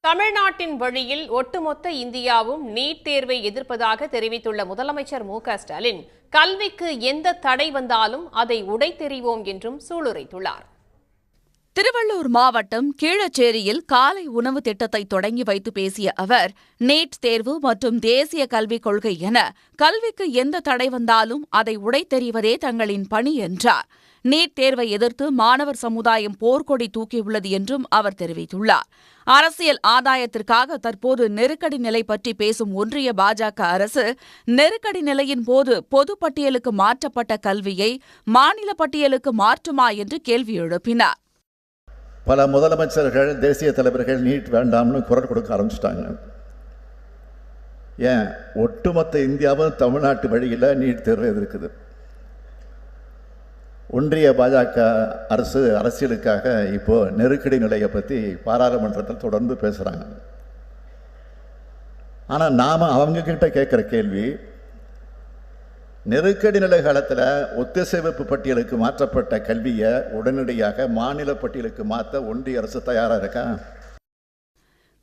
தமிழ்நாட்டின் வழியில் ஒட்டுமொத்த இந்தியாவும் நீட் தேர்வை எதிர்ப்பதாக தெரிவித்துள்ள முதலமைச்சர் மு ஸ்டாலின் கல்விக்கு எந்த தடை வந்தாலும் அதை உடைத்தெறிவோம் என்றும் சூளுரைத்துள்ளார். திருவள்ளூர் மாவட்டம் கீழச்சேரியில் காலை உணவு திட்டத்தை தொடங்கி வைத்து பேசிய அவர் நீட் தேர்வு மற்றும் தேசிய கல்விக் கொள்கை என கல்விக்கு எந்த தடை வந்தாலும் அதை உடைத்தெறிவதே தங்களின் பணி என்றார். நீட் தேர்வை எதிர்த்து மாணவர் சமுதாயம் போர்க்கொடி தூக்கியுள்ளது என்றும் அவர் தெரிவித்துள்ளார். அரசியல் ஆதாயத்திற்காக தற்போது நெருக்கடி நிலை பற்றி பேசும் ஒன்றிய பாஜக அரசு நெருக்கடி நிலையின் போது பொது பட்டியலுக்கு மாற்றப்பட்ட கல்வியை மாநில பட்டியலுக்கு மாற்றுமா என்று கேள்வி எழுப்பினார். பல முதலமைச்சர்கள் தேசிய தலைவர்கள் நீட் வேண்டாம்னு குரல் கொடுக்க ஆரம்பிச்சிட்டாங்க. ஏன்? ஒட்டுமொத்த இந்தியாவும் தமிழ்நாட்டு வழியில் நீட் தேர்வு எதிர்க்குது. ஒன்றிய பாஜக அரசு அரசியலுக்காக இப்போது நெருக்கடி நிலையை பற்றி பாராளுமன்றத்தில் தொடர்ந்து பேசுகிறாங்க ஆனால் நாம் அவங்கக்கிட்ட கேட்குற கேள்வி நெருக்கடி நிலை காலத்தில் ஒத்திசைவப்பு பட்டியலுக்கு மாற்றப்பட்ட கல்வியை உடனடியாக மாநில பட்டியலுக்கு மாற்ற ஒன்றிய அரசு தயாராக இருக்கா?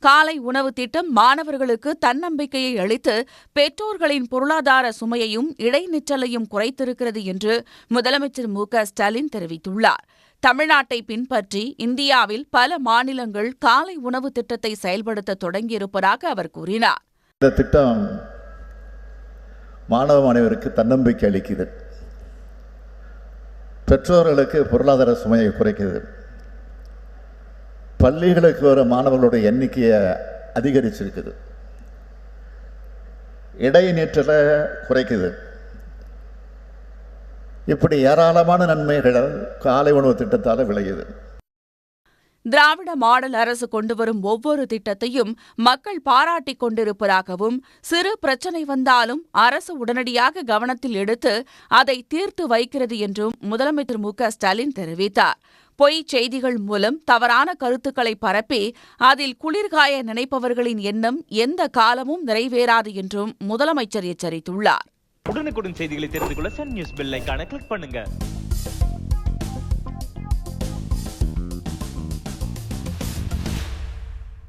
காலை உணவு திட்டம் மாணவர்களுக்கு தன்னம்பிக்கையை அளித்து பெற்றோர்களின் பொருளாதார சுமையையும் இடைநிற்றலையும் குறைத்திருக்கிறது என்று முதலமைச்சர் மு க ஸ்டாலின் தெரிவித்துள்ளார். தமிழ்நாட்டை பின்பற்றி இந்தியாவில் பல மாநிலங்கள் காலை உணவு திட்டத்தை செயல்படுத்த தொடங்கியிருப்பதாக அவர் கூறினார். இந்த திட்டம் மாணவ மாணவருக்கு தன்னம்பிக்கை அளிக்குது பெற்றோர்களுக்கு பொருளாதார சுமையை குறைக்குது பள்ளிகளுக்கு வர மாணவர்களுடைய எண்ணிக்கையை அதிகரிச்சிருக்குது. இடைநீற்றலை குறைக்குது. இப்படி ஏராளமான நன்மைகள் காலை உணவு திட்டத்தால் விளையுது. திராவிட மாடல் அரசு கொண்டுவரும் ஒவ்வொரு திட்டத்தையும் மக்கள் பாராட்டிக் கொண்டிருப்பதாகவும் சிறு பிரச்சனை வந்தாலும் அரசு உடனடியாக கவனத்தில் எடுத்து அதை தீர்த்து வைக்கிறது என்றும் முதலமைச்சர் மு க ஸ்டாலின் தெரிவித்தார். பொய் செய்திகள் மூலம் தவறான கருத்துக்களை பரப்பி அதில் குளிர்காய நினைப்பவர்களின் எண்ணம் எந்த காலமும் நிறைவேறாது என்றும் முதலமைச்சர் எச்சரித்துள்ளார். உடனுக்குடன் செய்திகளை தெரிந்து கொள்ள சன் நியூஸ் பெல் கிளிக் பண்ணுங்க.